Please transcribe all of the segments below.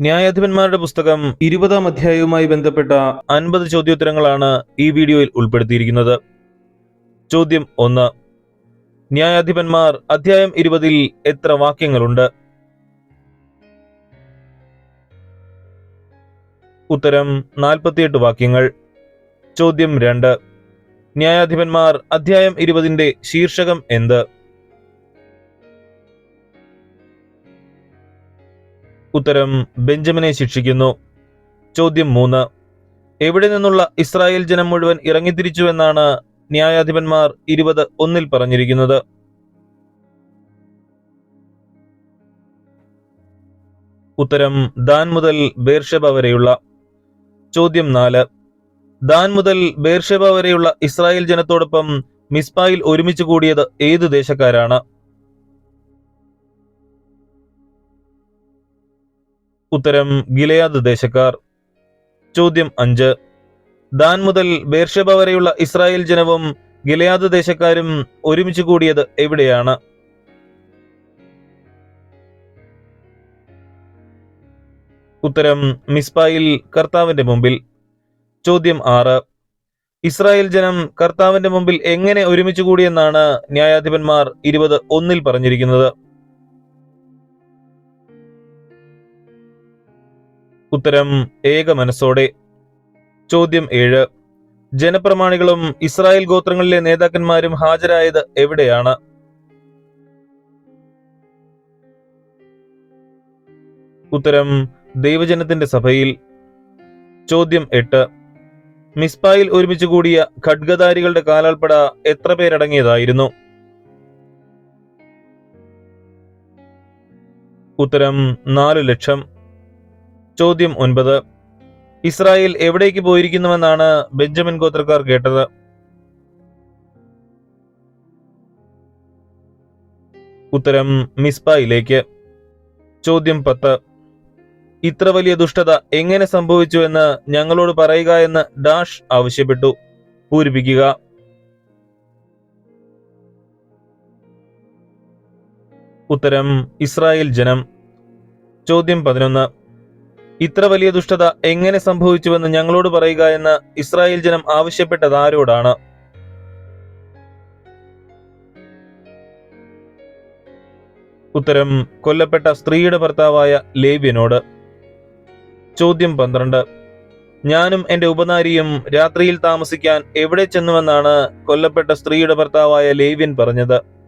ന്യായാധിപന്മാരുടെ പുസ്തകം ഇരുപതാം അധ്യായവുമായി ബന്ധപ്പെട്ട അൻപത് ചോദ്യോത്തരങ്ങളാണ് ഈ വീഡിയോയിൽ ഉൾപ്പെടുത്തിയിരിക്കുന്നത്. ചോദ്യം ഒന്ന്. ന്യായാധിപന്മാർ അധ്യായം ഇരുപതിൽ എത്ര വാക്യങ്ങളുണ്ട്? ഉത്തരം നാൽപ്പത്തിയെട്ട് വാക്യങ്ങൾ. ചോദ്യം രണ്ട്. ന്യായാധിപന്മാർ അധ്യായം ഇരുപതിന്റെ ശീർഷകം എന്ത്? ഉത്തരം ബെഞ്ചമിനെ ശിക്ഷിക്കുന്നു. ചോദ്യം മൂന്ന്. എവിടെ നിന്നുള്ള ഇസ്രായേൽ ജനം മുഴുവൻ ഇറങ്ങിത്തിരിച്ചുവെന്നാണ് ന്യായാധിപന്മാർ ഇരുപത് ഒന്നിൽ പറഞ്ഞിരിക്കുന്നത്. ഉത്തരം ദാൻ മുതൽ ബേർഷബ വരെയുള്ള. ചോദ്യം നാല്. ദാൻ മുതൽ ബേർഷബ വരെയുള്ള ഇസ്രായേൽ ജനത്തോടൊപ്പം മിസ്ബായിൽ ഒരുമിച്ച് കൂടിയത് ഏത് ദേശക്കാരാണ്? ഉത്തരം ഗിലയാദ് ദേശക്കാർ. ചോദ്യം അഞ്ച്. ദാൻ മുതൽ ബേർഷബ വരെയുള്ള ഇസ്രായേൽ ജനവും ഗിലയാദ് ദേശക്കാരും ഒരുമിച്ച് കൂടിയത് എവിടെയാണ്? ഉത്തരം മിസ്ബായിൽ കർത്താവിന്റെ മുമ്പിൽ. ചോദ്യം ആറ്. ഇസ്രായേൽ ജനം കർത്താവിന്റെ മുമ്പിൽ എങ്ങനെ ഒരുമിച്ച് കൂടിയെന്നാണ് ന്യായാധിപന്മാർ ഇരുപത് ഒന്നിൽ പറഞ്ഞിരിക്കുന്നത്. ഉത്തരം ഏക മനസ്സോടെ. ചോദ്യം ഏഴ്. ജനപ്രമാണികളും ഇസ്രായേൽ ഗോത്രങ്ങളിലെ നേതാക്കന്മാരും ഹാജരായത് എവിടെയാണ്? ഉത്തരം ദൈവജനത്തിന്റെ സഭയിൽ. ചോദ്യം എട്ട്. മിസ്പായിൽ ഒരുമിച്ച് കൂടിയ ഖഡ്ഗധാരികളുടെ കാലാൾപ്പട എത്ര പേരടങ്ങിയതായിരുന്നു? ഉത്തരം നാലു ലക്ഷം. ചോദ്യം ഒൻപത്. ഇസ്രായേൽ എവിടേക്ക് പോയിരിക്കുന്നുവെന്നാണ് ബെഞ്ചമിൻ ഗോത്രക്കാർ കേട്ടത്. ഉത്തരം മിസ്ബായിലേക്ക്. ചോദ്യം പത്ത്. ഇത്ര വലിയ ദുഷ്ടത എങ്ങനെ സംഭവിച്ചു എന്ന് ഞങ്ങളോട് പറയുക എന്ന് ഡാഷ് ആവശ്യപ്പെട്ടു. പൂരിപ്പിക്കുക. ഉത്തരം ഇസ്രായേൽ ജനം. ചോദ്യം പതിനൊന്ന്. ഇത്ര വലിയ ദുഷ്ടത എങ്ങനെ സംഭവിച്ചുവെന്ന് ഞങ്ങളോട് പറയുക എന്ന് ഇസ്രായേൽ ജനം ആവശ്യപ്പെട്ടത് ആരോടാണ്? ഉത്തരം കൊല്ലപ്പെട്ട സ്ത്രീയുടെ ഭർത്താവായ ലേവ്യനോട്. ചോദ്യം പന്ത്രണ്ട്. ഞാനും എന്റെ ഉപനാരിയും രാത്രിയിൽ താമസിക്കാൻ എവിടെ ചെന്നുവെന്നാണ് കൊല്ലപ്പെട്ട സ്ത്രീയുടെ ഭർത്താവായ ലേവ്യൻ പറഞ്ഞത്.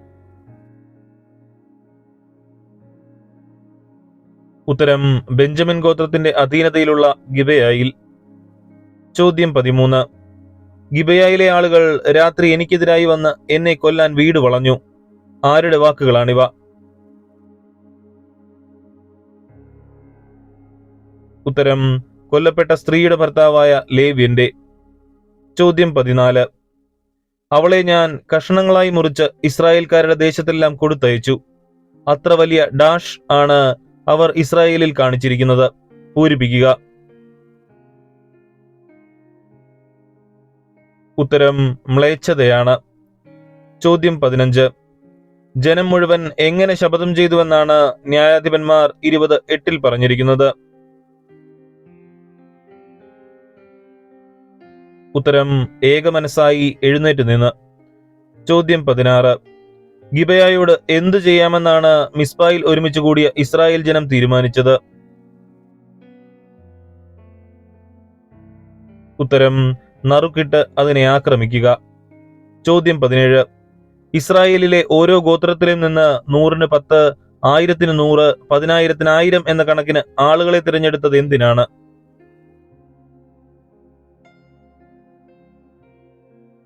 ഉത്തരം ബെഞ്ചമിൻ ഗോത്രത്തിന്റെ അധീനതയിലുള്ള ഗിബയായിൽ. ചോദ്യം പതിമൂന്ന്. ഗിബയായിലെ ആളുകൾ രാത്രി എനിക്കെതിരായി വന്ന് എന്നെ കൊല്ലാൻ വീട് വളഞ്ഞു. ആരുടെ വാക്കുകളാണിവ? ഉത്തരം കൊല്ലപ്പെട്ട സ്ത്രീയുടെ ഭർത്താവായ ലേവ്യന്റെ. ചോദ്യം പതിനാല്. അവളെ ഞാൻ കഷണങ്ങളായി മുറിച്ച് ഇസ്രായേൽക്കാരുടെ ദേശത്തെല്ലാം കൊടുത്തയച്ചു. അത്ര വലിയ ഡാഷ് ആണ് അവർ ഇസ്രായേലിൽ കാണിച്ചിരിക്കുന്നത് പൂരിപ്പിക്കുക. ഉത്തരം മ്ലേച്ഛതയാണ്. ചോദ്യം പതിനഞ്ച്. ജനം മുഴുവൻ എങ്ങനെ ശപഥം ചെയ്തുവെന്നാണ് ന്യായാധിപന്മാർ ഇരുപത് എട്ടിൽ പറഞ്ഞിരിക്കുന്നത്. ഉത്തരം ഏകമനസ്സായി എഴുന്നേറ്റ് നിന്ന്. ചോദ്യം പതിനാറ്. ഗിബയായോട് എന്തു ചെയ്യാമെന്നാണ് മിസ്ബായിൽ ഒരുമിച്ച് കൂടിയ ഇസ്രായേൽ ജനം തീരുമാനിച്ചത്? ഉത്തരം നറുക്കിട്ട് അതിനെ ആക്രമിക്കുക. ചോദ്യം പതിനേഴ്. ഇസ്രായേലിലെ ഓരോ ഗോത്രത്തിലും നിന്ന് നൂറിന് പത്ത് ആയിരത്തിന് നൂറ് പതിനായിരത്തിന് ആയിരം എന്ന കണക്കിന് ആളുകളെ തിരഞ്ഞെടുത്തത് എന്തിനാണ്?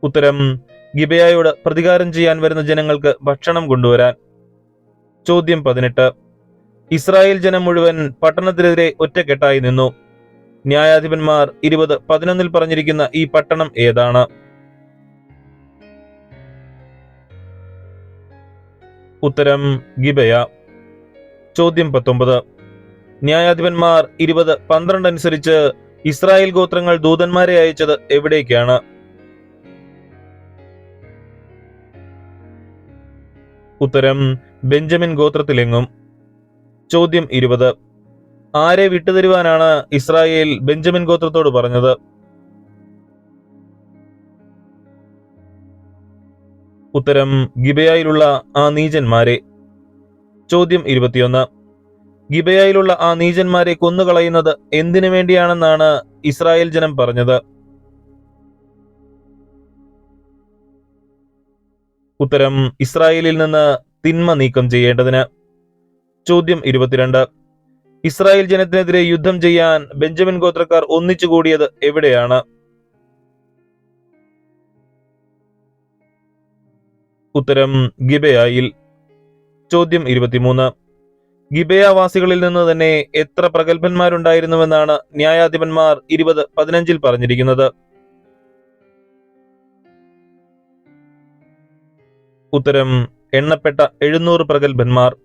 ഉത്തരം ഗിബയായോട് പ്രതികാരം ചെയ്യാൻ വരുന്ന ജനങ്ങൾക്ക് ഭക്ഷണം കൊണ്ടുവരാൻ. ചോദ്യം പതിനെട്ട്. ഇസ്രായേൽ ജനം മുഴുവൻ പട്ടണത്തിനെതിരെ ഒറ്റക്കെട്ടായി നിന്നു. ന്യായാധിപന്മാർ ഇരുപത് പതിനൊന്നിൽ പറഞ്ഞിരിക്കുന്ന ഈ പട്ടണം ഏതാണ്? ഉത്തരം ഗിബയ. ചോദ്യം പത്തൊമ്പത്. ന്യായാധിപന്മാർ ഇരുപത് പന്ത്രണ്ട് അനുസരിച്ച് ഇസ്രായേൽ ഗോത്രങ്ങൾ ദൂതന്മാരെ അയച്ചത് എവിടേക്കാണ്? ഉത്തരം ബെഞ്ചമിൻ ഗോത്രത്തിലെങ്ങും. ചോദ്യം ഇരുപത്. ആരെ വിട്ടുതരുവാനാണ് ഇസ്രായേൽ ബെഞ്ചമിൻ ഗോത്രത്തോട് പറഞ്ഞത്? ഉത്തരം ഗിബയായിലുള്ള ആ നീചന്മാരെ. ചോദ്യം ഇരുപത്തിയൊന്ന്. ഗിബയായിലുള്ള ആ നീചന്മാരെ കൊന്നുകളയുന്നത് എന്തിനു വേണ്ടിയാണെന്നാണ് ഇസ്രായേൽ ജനം പറഞ്ഞത്? ഉത്തരം ഇസ്രായേലിൽ നിന്ന് തിന്മ നീക്കം ചെയ്യേണ്ടതിന്. ചോദ്യം ഇരുപത്തിരണ്ട്. ഇസ്രായേൽ ജനത്തിനെതിരെ യുദ്ധം ചെയ്യാൻ ബെഞ്ചമിൻ ഗോത്രക്കാർ ഒന്നിച്ചുകൂടിയത് എവിടെയാണ്? ഉത്തരം ഗിബയായിൽ. ചോദ്യം ഇരുപത്തിമൂന്ന്. ഗിബയാവാസികളിൽ നിന്ന് തന്നെ എത്ര പ്രഗത്ഭന്മാരുണ്ടായിരുന്നുവെന്നാണ് ന്യായാധിപന്മാർ ഇരുപത് പതിനഞ്ചിൽ പറഞ്ഞിരിക്കുന്നത്. ഉത്തരം എണ്ണപ്പെട്ട എഴുന്നൂറ് പ്രഗത്ഭന്മാർ.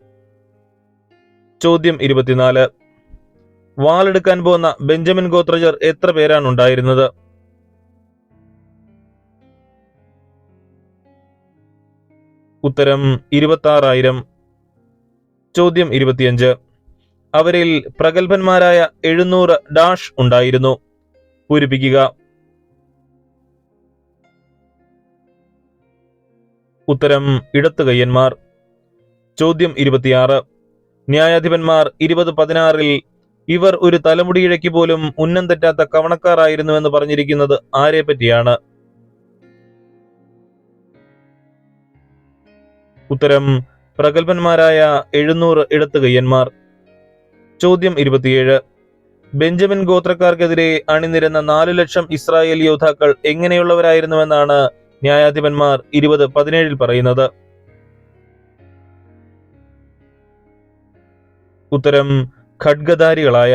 ചോദ്യം ഇരുപത്തിനാല്. വാളെടുക്കാൻ പോകുന്ന ബെഞ്ചമിൻ ഗോത്രജർ എത്ര പേരാണ് ഉണ്ടായിരുന്നത്? ഉത്തരം ഇരുപത്തി ആറായിരം ചോദ്യം ഇരുപത്തിയഞ്ച്. അവരിൽ പ്രഗത്ഭന്മാരായ എഴുന്നൂറ് ഡാഷ് ഉണ്ടായിരുന്നു. പൂരിപ്പിക്കുക. ഉത്തരം ഇടത്തുകയ്യന്മാർ ചോദ്യം ഇരുപത്തിയാറ്. ന്യായാധിപന്മാർ ഇരുപത് പതിനാറിൽ ഇവർ ഒരു തലമുടിയിഴയ്ക്ക് പോലും ഉന്നം തെറ്റാത്ത കവണക്കാരായിരുന്നുവെന്ന് പറഞ്ഞിരിക്കുന്നത് ആരെ പറ്റിയാണ്? ഉത്തരം പ്രഗത്ഭന്മാരായ എഴുന്നൂറ് ഇടത്തുകയ്യന്മാർ ചോദ്യം ഇരുപത്തിയേഴ്. ബെഞ്ചമിൻ ഗോത്രക്കാർക്കെതിരെ അണിനിരന്ന നാലു ലക്ഷം ഇസ്രായേൽ യോദ്ധാക്കൾ എങ്ങനെയുള്ളവരായിരുന്നുവെന്നാണ് ന്യായാധിപന്മാർ ഇരുപത് പതിനേഴിൽ പറയുന്നത് ഉത്തരം ഖഡ്ഗധാരികളായ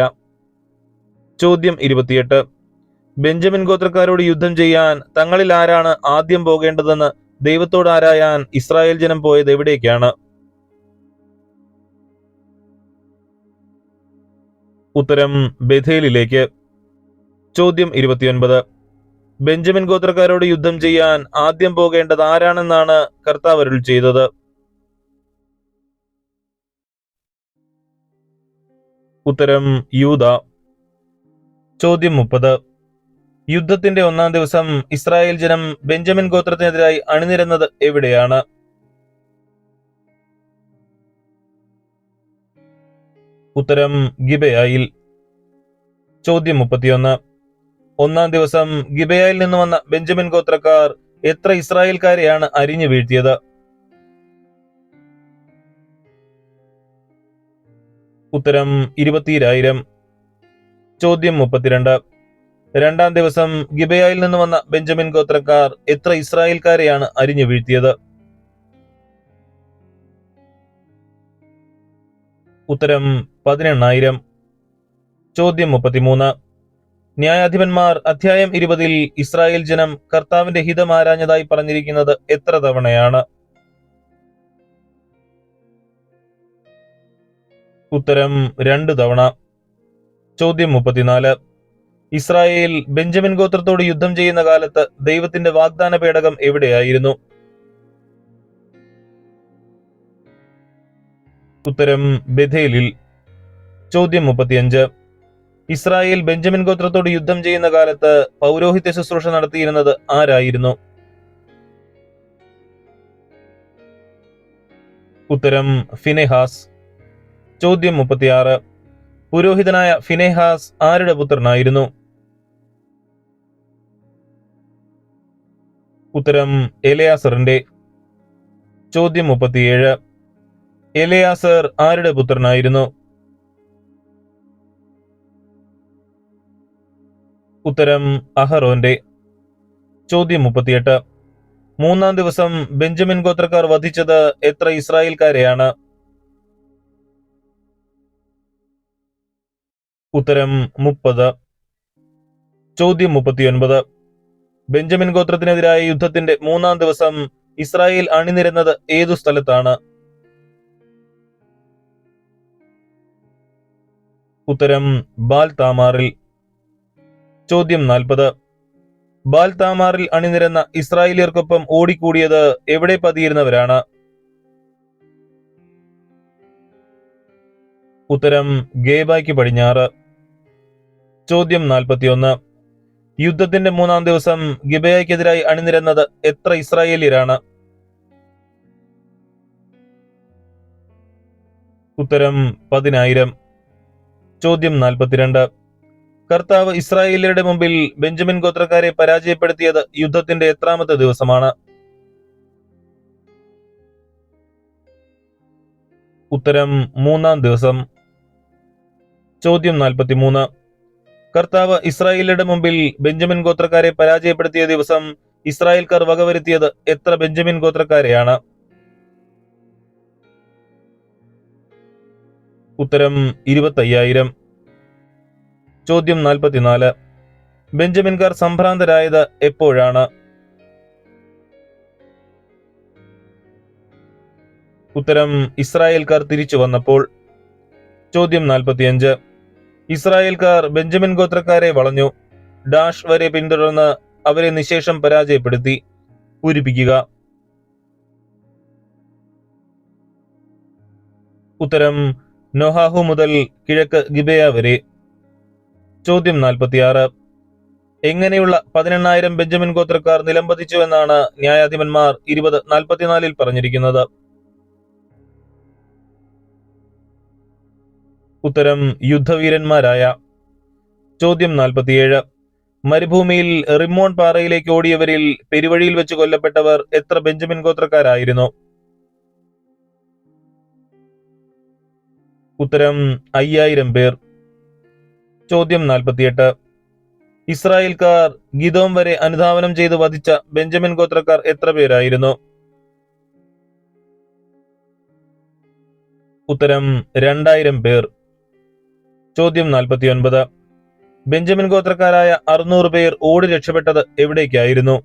ചോദ്യം ഇരുപത്തിയെട്ട്. ബെഞ്ചമിൻ ഗോത്രക്കാരോട് യുദ്ധം ചെയ്യാൻ തങ്ങളിൽ ആരാണ് ആദ്യം പോകേണ്ടതെന്ന് ദൈവത്തോട് ആരായാൻ ഇസ്രായേൽ ജനം പോയത് എവിടേക്കാണ്? ഉത്തരം ബഥേലിലേക്ക്. ചോദ്യം ഇരുപത്തിയൊൻപത്. ബെഞ്ചമിൻ ഗോത്രക്കാരോട് യുദ്ധം ചെയ്യാൻ ആദ്യം പോകേണ്ടത് ആരാണെന്നാണ് കർത്താവ് അരുൾ ചെയ്തത്? ഉത്തരം യൂത ചോദ്യം മുപ്പത്. യുദ്ധത്തിന്റെ ഒന്നാം ദിവസം ഇസ്രായേൽ ജനം ബെഞ്ചമിൻ ഗോത്രത്തിനെതിരായി അണിനിരന്നത് എവിടെയാണ്? ഉത്തരം ഗിബയായിൽ. ചോദ്യം മുപ്പത്തിയൊന്ന്. ഒന്നാം ദിവസം ഗിബയായിൽ നിന്ന് വന്ന ബെഞ്ചമിൻ ഗോത്രക്കാർ എത്ര ഇസ്രായേൽക്കാരെയാണ് അരിഞ്ഞു വീഴ്ത്തിയത്? ഉത്തരം ഇരുപത്തിരായിരം. ചോദ്യം മുപ്പത്തിരണ്ട്. രണ്ടാം ദിവസം ഗിബയായിൽ നിന്ന് വന്ന ബെഞ്ചമിൻ ഗോത്രക്കാർ എത്ര ഇസ്രായേൽക്കാരെയാണ് അരിഞ്ഞു വീഴ്ത്തിയത്? ഉത്തരം പതിനെണ്ണായിരം. ചോദ്യം മുപ്പത്തിമൂന്ന്. ന്യായാധിപന്മാർ അധ്യായം ഇരുപതിൽ ഇസ്രായേൽ ജനം കർത്താവിന്റെ ഹിതം ആരാഞ്ഞതായി പറഞ്ഞിരിക്കുന്നത് എത്ര തവണയാണ്? ഉത്തരം രണ്ടു തവണ. ചോദ്യം മുപ്പത്തിനാല്. ഇസ്രായേൽ ബെഞ്ചമിൻ ഗോത്രത്തോട് യുദ്ധം ചെയ്യുന്ന കാലത്ത് ദൈവത്തിന്റെ വാഗ്ദാന പേടകം എവിടെയായിരുന്നു? ഉത്തരം ബഥേലിൽ. ചോദ്യം മുപ്പത്തിയഞ്ച്. ഇസ്രായേൽ ബെഞ്ചമിൻ ഗോത്രത്തോട് യുദ്ധം ചെയ്യുന്ന കാലത്ത് പൗരോഹിത്യ ശുശ്രൂഷ നടത്തിയിരുന്നത് ആരായിരുന്നു? ഉത്തരം ഫിനെഹാസ്. ചോദ്യം മുപ്പത്തിയാറ്. പുരോഹിതനായ ഫിനെഹാസ് ആരുടെ പുത്രനായിരുന്നു? ഉത്തരം എലയാസറിന്റെ. ചോദ്യം മുപ്പത്തിയേഴ്. എലയാസർ ആരുടെ പുത്രനായിരുന്നു? ഉത്തരം അഹറോന്റെ. ചോദ്യം മുപ്പത്തിയെട്ട്. മൂന്നാം ദിവസം ബെഞ്ചമിൻ ഗോത്രക്കാർ വധിച്ചത് എത്ര ഇസ്രായേൽക്കാരെയാണ്? ഉത്തരം മുപ്പത്. ചോദ്യം മുപ്പത്തിയൊൻപത്. ബെഞ്ചമിൻ ഗോത്രത്തിനെതിരായ യുദ്ധത്തിന്റെ മൂന്നാം ദിവസം ഇസ്രായേൽ അണിനിരുന്നത് ഏതു സ്ഥലത്താണ്? ഉത്തരം ബാൽ താമാറിൽ ചോദ്യം നാൽപ്പത്. ബാൽ താമാറിൽ അണിനിരന്ന ഇസ്രായേലിയർക്കൊപ്പം ഓടിക്കൂടിയത് എവിടെ പതിയിരുന്നവരാണ്? ഉത്തരം ഗേബായ്ക്ക് പടിഞ്ഞാറ്. ചോദ്യം നാൽപ്പത്തിയൊന്ന്. യുദ്ധത്തിന്റെ മൂന്നാം ദിവസം ഗിബയ്ക്കെതിരായി അണിനിരന്നത് എത്ര ഇസ്രായേലിയരാണ്? ഉത്തരം പതിനായിരം. ചോദ്യം നാൽപ്പത്തിരണ്ട്. കർത്താവ് ഇസ്രായേലിയരുടെ മുമ്പിൽ ബെഞ്ചമിൻ ഗോത്രക്കാരെ പരാജയപ്പെടുത്തിയത് യുദ്ധത്തിന്റെ എത്രാമത്തെ ദിവസമാണ്. ഉത്തരം മൂന്നാം ദിവസം. ചോദ്യം നാൽപ്പത്തിമൂന്ന്. കർത്താവ് ഇസ്രായേലിയുടെ മുമ്പിൽ ബെഞ്ചമിൻ ഗോത്രക്കാരെ പരാജയപ്പെടുത്തിയ ദിവസം ഇസ്രായേൽക്കാർ വകവരുത്തിയത് എത്ര ബെഞ്ചമിൻ ഗോത്രക്കാരെയാണ്? ഉത്തരം ഇരുപത്തയ്യായിരം. ചോദ്യം നാൽപ്പത്തിനാല്. ബെഞ്ചമിൻകാർ സംഭ്രാന്തരായത് എപ്പോഴാണ്? ഉത്തരം ഇസ്രായേൽക്കാർ തിരിച്ചു വന്നപ്പോൾ. ചോദ്യം നാൽപ്പത്തിയഞ്ച്. ഇസ്രായേൽക്കാർ ബെഞ്ചമിൻ ഗോത്രക്കാരെ വളഞ്ഞു. ഡാഷ് വരെ പിന്തുടർന്ന് അവരെ നിശേഷം പരാജയപ്പെടുത്തി. പൂരിപ്പിക്കുക. ഉത്തരം നൊഹാഹു മുതൽ കിഴക്ക് ഗിബയ വരെ. ചോദ്യം നാൽപ്പത്തിയാറ്. എങ്ങനെയുള്ള പതിനെണ്ണായിരം ബെഞ്ചമിൻ ഗോത്രക്കാർ നിലംപതിച്ചു എന്നാണ് ന്യായാധിപന്മാർ ഇരുപത് നാൽപ്പത്തിനാലിൽ പറഞ്ഞിരിക്കുന്നത്. ഉത്തരം യുദ്ധവീരന്മാരായ. ചോദ്യം നാൽപ്പത്തിയേഴ്. മരുഭൂമിയിൽ റിമോൺ പാറയിലേക്ക് ഓടിയവരിൽ പെരുവഴിയിൽ വെച്ച് കൊല്ലപ്പെട്ടവർ എത്ര ബെഞ്ചമിൻ ഗോത്രക്കാരായിരുന്നു? ഉത്തരം അയ്യായിരം പേർ. ചോദ്യം നാൽപ്പത്തിയെട്ട്. ഇസ്രായേൽക്കാർ ഗിദോം വരെ അനുധാവനം ചെയ്ത് വധിച്ച ബെഞ്ചമിൻ ഗോത്രക്കാർ എത്ര പേരായിരുന്നു? ഉത്തരം രണ്ടായിരം പേർ. ചോദ്യം നാൽപ്പത്തിയൊൻപത്. ബെഞ്ചമിൻ ഗോത്രക്കാരായ അറുന്നൂറ് പേർ ഓടി രക്ഷപ്പെട്ടത് എവിടേക്കായിരുന്നു?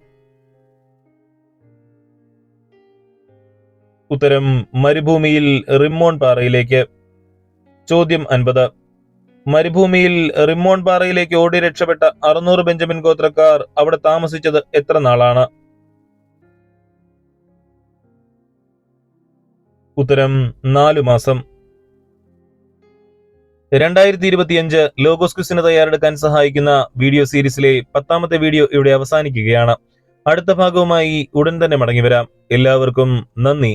ഉത്തരം മരുഭൂമിയിൽ റിമ്മോൺ പാറയിലേക്ക്. ചോദ്യം അൻപത്. മരുഭൂമിയിൽ റിമോൺ പാറയിലേക്ക് ഓടി രക്ഷപ്പെട്ട അറുന്നൂറ് ബെഞ്ചമിൻ ഗോത്രക്കാർ അവിടെ താമസിച്ചത് എത്ര നാളാണ്? ഉത്തരം നാലു മാസം. രണ്ടായിരത്തി ഇരുപത്തിയഞ്ച് ലോഗോസ് തയ്യാറെടുക്കാൻ സഹായിക്കുന്ന വീഡിയോ സീരീസിലെ പത്താമത്തെ വീഡിയോ ഇവിടെ അവസാനിക്കുകയാണ്. അടുത്ത ഭാഗവുമായി ഉടൻ തന്നെ മടങ്ങി വരാം എല്ലാവർക്കും നന്ദി.